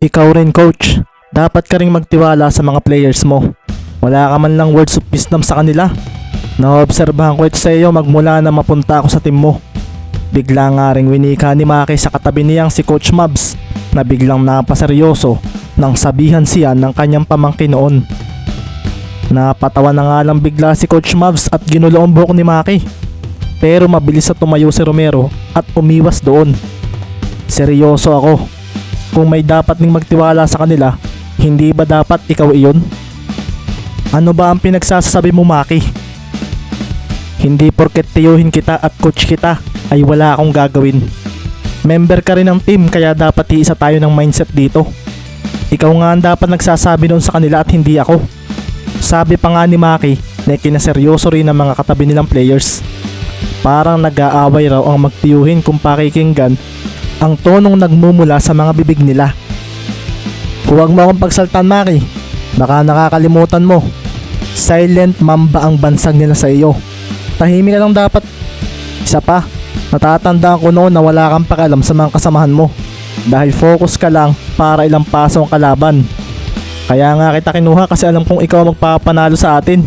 Ikaw rin coach, dapat ka rin magtiwala sa mga players mo. Wala ka man lang words of wisdom sa kanila. Naobserbahan ko ito sa iyo magmula na mapunta ako sa team mo. Bigla nga ring winika ni Maki sa katabi niyang si Coach Mabs na biglang napaseryoso nang sabihan siya ng kanyang pamangkin noon. Napatawa na nga lang bigla si Coach Mavs at ginulo ang buhok ni Maki. Pero mabilis na tumayo si Romero at umiwas doon. Seryoso ako. Kung may dapat ning magtiwala sa kanila, hindi ba dapat ikaw iyon? Ano ba ang pinagsasabi mo Maki? Hindi porket tiyuhin kita at coach kita ay wala akong gagawin. Member ka rin ng team kaya dapat iisa tayo ng mindset dito. Ikaw nga ang dapat nagsasabi noon sa kanila at hindi ako. Sabi pa nga ni Maki na kinaseryoso rin ng mga katabi nilang players. Parang nag-aaway raw ang magtiyuhin kung pakikinggan ang tonong nagmumula sa mga bibig nila. Huwag mo akong pagsaltan Maki, baka nakakalimutan mo. Silent mamba ang bansag nila sa iyo. Tahimik ka lang dapat. Isa pa, natatandaan ko noon na wala kang pakialam sa mga kasamahan mo. Dahil focus ka lang para ilang paso ang kalaban. Kaya nga kita kinuha kasi alam kong ikaw magpapanalo sa atin.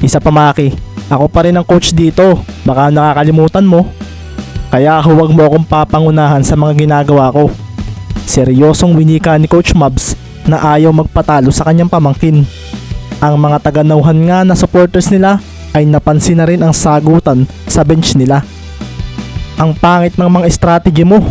Isa pa Maki, ako pa rin ang coach dito. Baka nakakalimutan mo. Kaya huwag mo akong papangunahan sa mga ginagawa ko. Seryosong winika ni Coach Mabs na ayaw magpatalo sa kanyang pamangkin. Ang mga taganauhan nga na supporters nila ay napansin na rin ang sagutan sa bench nila. Ang pangit ng mga strategy mo.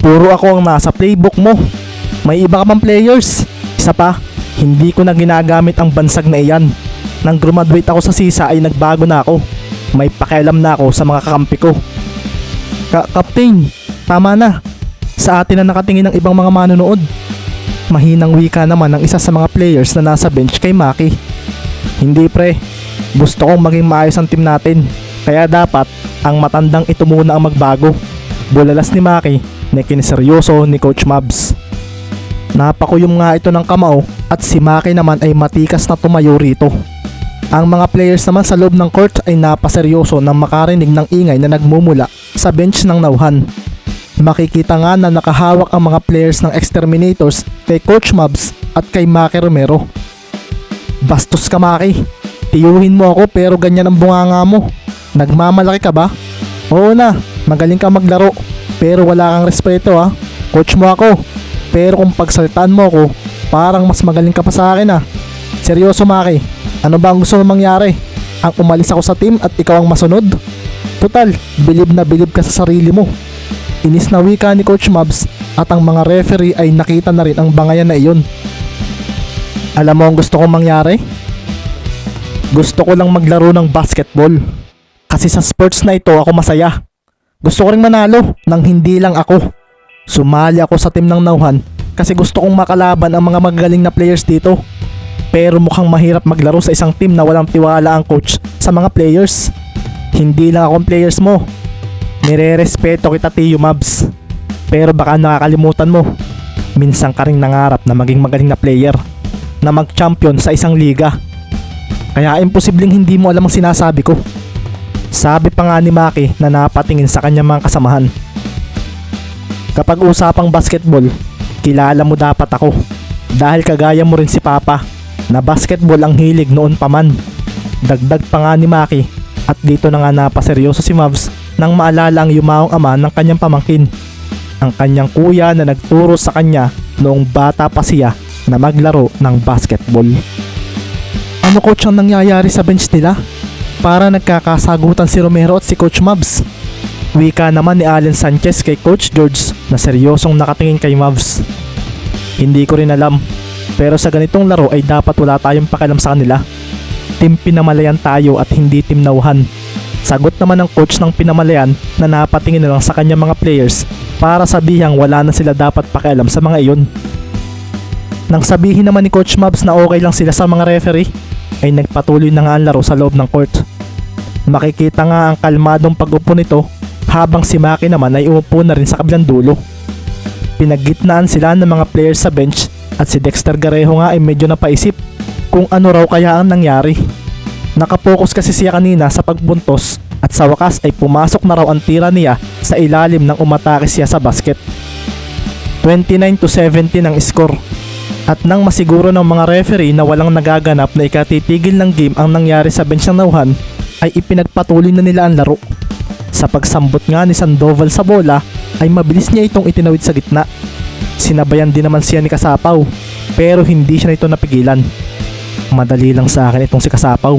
Puro ako ang nasa playbook mo. May iba ka pang players. Isa pa, hindi ko na ginagamit ang bansag na iyan. Nang graduate ako sa sisa ay nagbago na ako. May pakialam na ako sa mga kakampi ko. Ka Captain, tama na. Sa atin na nakatingin ng ibang mga manonood. Mahinang wika naman ng isa sa mga players na nasa bench kay Maki. Hindi pre, gusto kong maging maayos ang team natin. Kaya dapat ang matandang ito muna ang magbago. Bulalas ni Maki na kiniseryoso ni Coach Mabs. Napakuyom nga ito ng kamao at si Maki naman ay matikas na tumayo rito. Ang mga players naman sa loob ng court ay napaseryoso nang makarinig ng ingay na nagmumula sa bench ng nauhan. Makikita nga na nakahawak ang mga players ng Exterminators kay Coach Mabs at kay Maki Romero. Bastos ka Maki, tiyuhin mo ako pero ganyan ang bunganga mo. Nagmamalaki ka ba? Oo na, magaling ka maglaro pero wala kang respeto ha. Coach mo ako, pero kung pagsalitaan mo ako, parang mas magaling ka pa sa akin ah. Seryoso Maki, ano ba ang gusto mo mangyari? Ang umalis ako sa team at ikaw ang masunod? Total, bilib na bilib ka sa sarili mo. Inis na wika ni Coach Mabs at ang mga referee ay nakita na rin ang bangayan na iyon. Alam mo ang gusto kong mangyari? Gusto ko lang maglaro ng basketball. Kasi sa sports na ito ako masaya. Gusto ko ring manalo nang hindi lang ako. Sumali ako sa team ng Nauhan kasi gusto kong makalaban ang mga magagaling na players dito. Pero mukhang mahirap maglaro sa isang team na walang tiwala ang coach sa mga players. Hindi lang ako ang players mo. Nire-respeto kita Tio Mabs. Pero baka nakakalimutan mo. Minsan ka rin nangarap na maging magaling na player. Na mag-champion sa isang liga. Kaya imposibleng hindi mo alam ang sinasabi ko. Sabi pa nga ni Maki na napatingin sa kanyang mga kasamahan. Kapag usapang basketball, kilala mo dapat ako. Dahil kagaya mo rin si Papa na basketball ang hilig noon pa man. Dagdag pa nga ni Maki at dito na nga napaseryoso si Mavs nang maalala ang yumaong ama ng kanyang pamangkin. Ang kanyang kuya na nagturo sa kanya noong bata pa siya na maglaro ng basketball. Ano coach ang nangyayari sa bench nila? Para nagkakasagutan si Romero at si Coach Mavs. Wika naman ni Allen Sanchez kay Coach George na seryosong nakatingin kay Mavs. Hindi ko rin alam. Pero sa ganitong laro ay dapat wala tayong pakialam sa kanila. Team pinamalayan tayo at hindi team nauhan. Sagot naman ng coach ng pinamalayan na napatingin na lang sa kanyang mga players para sabihang wala na sila dapat pakialam sa mga iyon. Nang sabihin naman ni Coach Mabs na okay lang sila sa mga referee, ay nagpatuloy na nga ang laro sa loob ng court. Makikita nga ang kalmadong pag-upo nito habang si Maki naman ay umupo na rin sa kabilang dulo. Pinaggitnaan sila ng mga players sa bench at si Dexter Garejo nga ay medyo napaisip kung ano raw kaya ang nangyari. Nakapokus kasi siya kanina sa pagbuntos at sa wakas ay pumasok na raw ang tira niya sa ilalim ng umatake siya sa basket. 29 to 17 ang score. At nang masiguro ng mga referee na walang nagaganap na ikatitigil ng game ang nangyari sa bench ng Nauhan, ay ipinagpatuloy na nila ang laro. Sa pagsambot nga ni Sandoval sa bola, ay mabilis niya itong itinawid sa gitna. Sinabayan din naman siya ni Kasapaw, pero hindi siya nito napigilan. Madali lang sa akin itong si Kasapaw.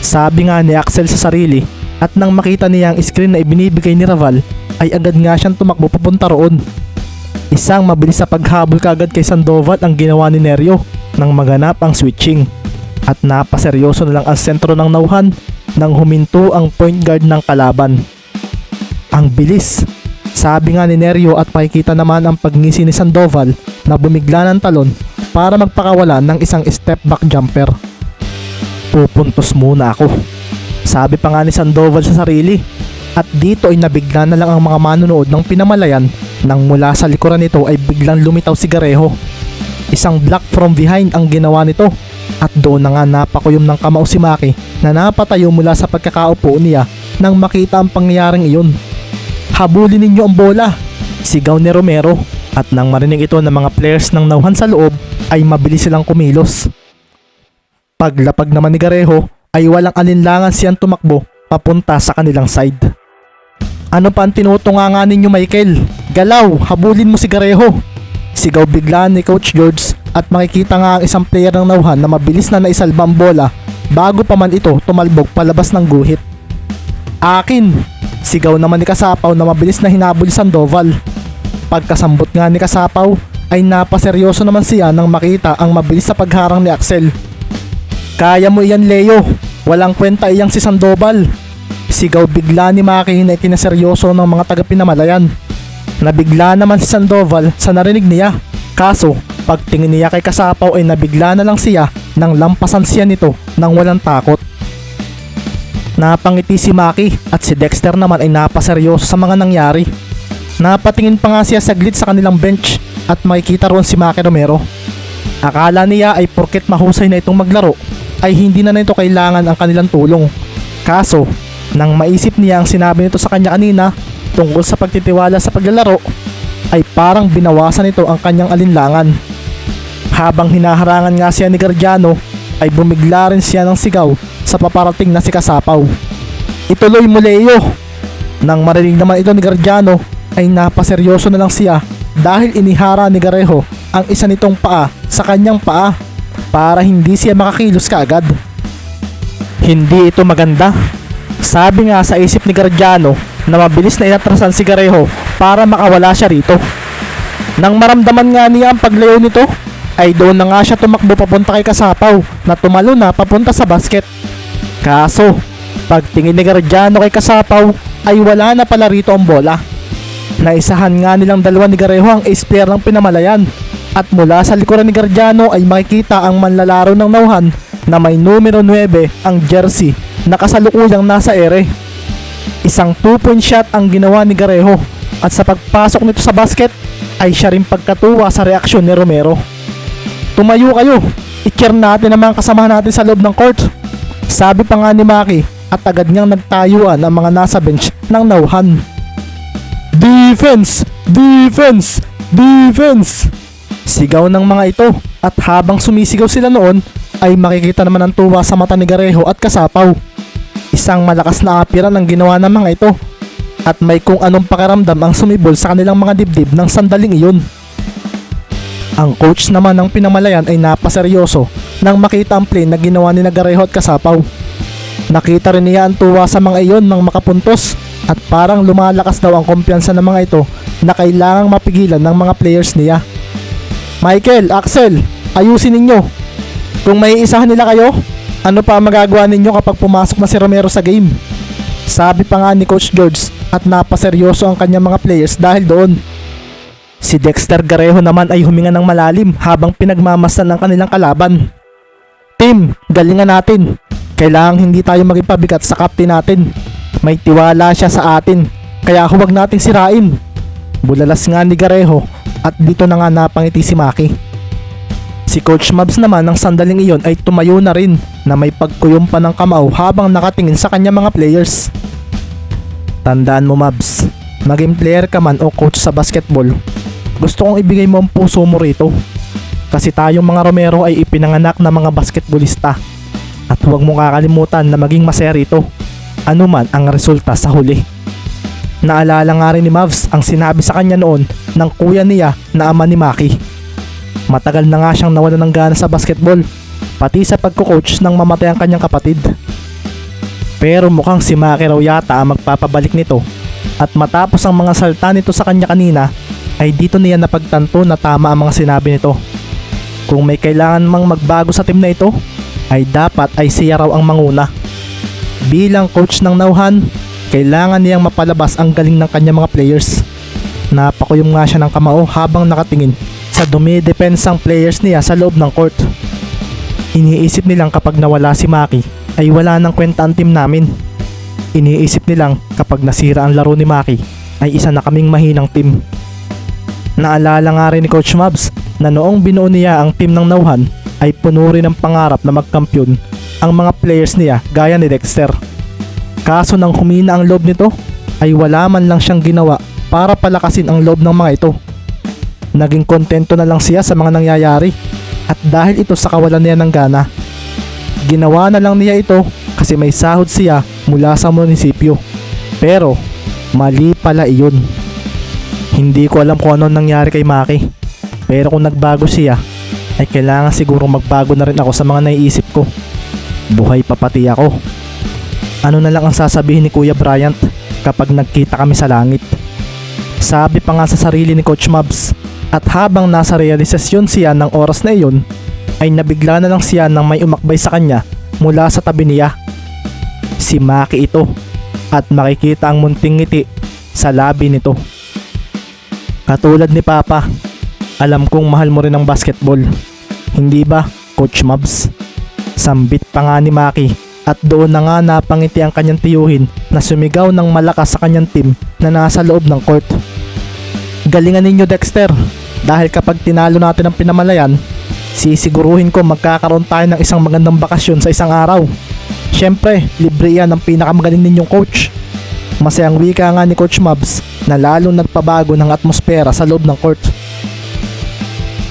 Sabi nga ni Axel sa sarili, at nang makita niya ang screen na ibinibigay ni Raval, ay agad nga siyang tumakbo papunta roon. Isang mabilis sa paghabol kagad kay Sandoval ang ginawa ni Neryo nang maganap ang switching. At napaseryoso na lang ang sentro ng nauhan nang huminto ang point guard ng kalaban. Ang bilis. Sabi nga ni Neryo at pakikita naman ang pagngisi ni Sandoval na bumigla ng talon para magpakawala ng isang step back jumper. Pupuntos muna ako. Sabi pa nga ni Sandoval sa sarili at dito ay nabigla na lang ang mga manunood ng pinamalayan nang mula sa likuran nito ay biglang lumitaw si Gareho. Isang block from behind ang ginawa nito at doon na nga napakuyom ng kamao si Maki na napatayo mula sa pagkakaupo niya nang makita ang pangyayaring iyon. Habulin ninyo ang bola! Sigaw ni Romero at nang marinig ito ng mga players ng nauhan sa loob ay mabilis silang kumilos. Paglapag naman ni Gareho ay walang alinlangan siyang tumakbo papunta sa kanilang side. Ano pa ang tinutunga ninyo Michael? Galaw, habulin mo si Gareho. Sigaw bigla ni Coach George at makikita nga ang isang player ng nauhan na mabilis na naisalba ang bola bago pa man ito tumalbog palabas ng guhit. Akin! Sigaw naman ni Kasapaw na mabilis na hinabol si Sandoval. Pagkasambot nga ni Kasapaw ay napaseryoso naman siya nang makita ang mabilis sa pagharang ni Axel. Kaya mo iyan Leo, walang kwenta iyang si Sandoval. Sigaw bigla ni Maki na ikinaseryoso ng mga taga-pinamalayan. Nabigla naman si Sandoval sa narinig niya. Kaso, pagtingin niya kay Kasapaw ay nabigla na lang siya nang lampasan siya nito nang walang takot. Napangiti si Maki at si Dexter naman ay napaseryoso sa mga nangyari. Napatingin pa nga siya saglit sa kanilang bench at makikita roon si Maki Romero. Akala niya ay porket mahusay na itong maglaro ay hindi na nito kailangan ang kanilang tulong. Kaso, nang maisip niya ang sinabi nito sa kanya kanina tungkol sa pagtitiwala sa paglalaro, ay parang binawasan nito ang kanyang alinlangan. Habang hinaharangan nga siya ni Gardiano, ay bumigla rin siya ng sigaw sa paparating na si Kasapaw. Ituloy mo Leo! Nang marinig naman ito ni Gardiano, ay napaseryoso na lang siya dahil inihara ni Gareho ang isa nitong paa sa kanyang paa para hindi siya makakilos kaagad. Hindi ito maganda. Sabi nga sa isip ni Gardiano na mabilis na inatrasan si Gareho para makawala siya rito. Nang maramdaman nga niya ang paglayo nito, ay doon na nga siya tumakbo papunta kay Kasapaw na tumalo na papunta sa basket. Kaso, pagtingin ni Gardiano kay Kasapaw ay wala na pala rito ang bola. Naisahan nga nilang dalawa ni Gareho ang ace player ng pinamalayan at mula sa likuran ni Gardiano ay makikita ang manlalaro ng nauhan na may numero 9 ang jersey na kasalukuyang nasa ere. Isang 2-point shot ang ginawa ni Gareho at sa pagpasok nito sa basket ay siya rin pagkatuwa sa reaksyon ni Romero. Tumayo kayo, i-cheer natin ang mga kasama natin sa loob ng court. Sabi pa nga ni Maki at agad niyang nagtayuan ang mga nasa bench ng nauhan. Defense! Defense! Defense! Sigaw ng mga ito at habang sumisigaw sila noon ay makikita naman ang tuwa sa mata ni Gareho at Kasapaw. Isang malakas na apiran ang ginawa ng mga ito at may kung anong pakiramdam ang sumibol sa kanilang mga dibdib ng sandaling iyon. Ang coach naman ng pinamalayan ay napaseryoso nang makita ang play na ginawa ni Gareho at Kasapaw. Nakita rin niya ang tuwa sa mga iyon nang makapuntos at parang lumalakas daw ang kumpiyansa ng mga ito na kailangang mapigilan ng mga players niya. Michael, Axel, ayusin ninyo. Kung may isahan nila kayo, ano pa ang magagawa ninyo kapag pumasok na si Romero sa game? Sabi pa nga ni Coach George at napaseryoso ang kanyang mga players dahil doon. Si Dexter Gareho naman ay huminga ng malalim habang pinagmamasdan ng kanilang kalaban. Team, galingan natin. Kailangang hindi tayo maging pabigat sa captain natin. May tiwala siya sa atin, kaya huwag nating sirain. Bulalas nga ni Gareho at dito na nga napangiti si Maki. Si Coach Mabs naman ng sandaling iyon ay tumayo na rin na may pagkuyom pa ng kamao habang nakatingin sa kanya mga players. Tandaan mo Mabs, maging player ka man o coach sa basketball, gusto kong ibigay mo ang puso mo rito. Kasi tayong mga Romero ay ipinanganak na mga basketballista. At huwag mong kakalimutan na maging masaya rito. Ano man ang resulta sa huli. Naalala nga rin ni Mavs ang sinabi sa kanya noon ng kuya niya na ama ni Maki. Matagal na nga siyang nawala ng gana sa basketball, pati sa pagko-coach nang mamatay ang kanyang kapatid. Pero mukhang si Maki raw yata ang magpapabalik nito at matapos ang mga salta nito sa kanya kanina ay dito niya napagtanto na tama ang mga sinabi nito. Kung may kailangan mang magbago sa team na ito, ay dapat ay siya raw ang manguna. Bilang coach ng Nauhan, kailangan niyang mapalabas ang galing ng kanyang mga players. Napakuyom nga siya ng kamao habang nakatingin sa dumidepensang players niya sa loob ng court. Iniisip nilang kapag nawala si Maki ay wala nang kwenta ang team namin. Iniisip nilang kapag nasira ang laro ni Maki ay isa na kaming mahinang team. Naalala nga rin ni Coach Mabs na noong binuo niya ang team ng Nauhan ay puno rin ng pangarap na magkampiyon ang mga players niya gaya ni Dexter. Kaso nang humina ang loob nito ay wala man lang siyang ginawa para palakasin ang loob ng mga ito. Naging kontento na lang siya sa mga nangyayari at dahil ito sa kawalan niya ng gana. Ginawa na lang niya ito kasi may sahod siya mula sa munisipyo. Pero mali pala iyon. Hindi ko alam kung ano nangyari kay Maki. Pero kung nagbago siya, ay kailangan siguro magbago na rin ako sa mga naiisip ko. Buhay pa pati ako. Ano na lang ang sasabihin ni Kuya Bryant kapag nagkita kami sa langit? Sabi pa nga sa sarili ni Coach Mabs at habang nasa realisasyon siya ng oras na iyon, ay nabigla na lang siya nang may umakbay sa kanya mula sa tabi niya. Si Maki ito at makikita ang munting ngiti sa labi nito. Katulad ni Papa, alam kong mahal mo rin ang basketball. Hindi ba, Coach Mabs? Sambit pa nga ni Maki at doon na nga napangiti ang kanyang tiyuhin na sumigaw ng malakas sa kanyang team na nasa loob ng court. Galingan ninyo Dexter dahil kapag tinalo natin ang pinamalayan, sisiguruhin ko magkakaroon tayo ng isang magandang bakasyon sa isang araw. Siyempre, libre yan ang pinakamagaling ninyong coach. Masayang wika nga ni Coach Mabs na lalong nagpabago ng atmosfera sa loob ng court.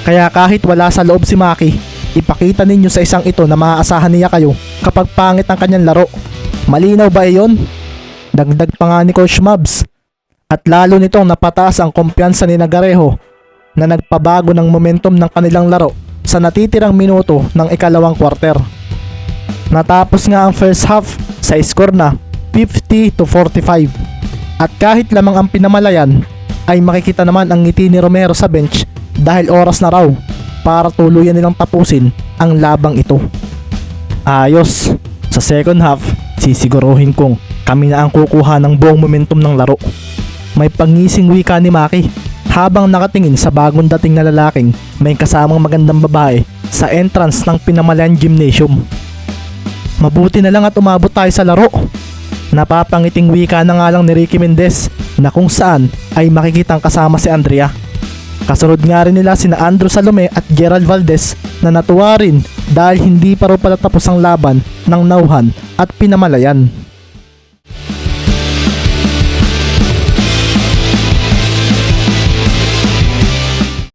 Kaya kahit wala sa loob si Maki, ipakita ninyo sa isang ito na maaasahan niya kayo kapag pangit ang kanyang laro. Malinaw ba iyon? Dagdag pa nga ni Coach Mabs at lalo nitong napataas ang kumpiyansa ni Nagareho na nagpabago ng momentum ng kanilang laro sa natitirang minuto ng ikalawang quarter. Natapos nga ang first half sa score na 50 to 45 at kahit lamang ang pinamalayan ay makikita naman ang ngiti ni Romero sa bench dahil oras na raw para tuluyan nilang tapusin ang labang ito. Ayos, sa second half, sisiguruhin kong kami na ang kukuha ng buong momentum ng laro. May pangising wika ni Maki habang nakatingin sa bagong dating na lalaking may kasamang magandang babae sa entrance ng Pinamalayan Gymnasium. Mabuti na lang at umabot tayo sa laro. Napapangiting wika na nga lang ni Ricky Mendez na kung saan ay makikitang kasama si Andrea. Kasunod nga rin nila sina Andrew Salome at Gerald Valdez na natuwa rin dahil hindi pa raw pala tapos ang laban ng Nauhan at Pinamalayan.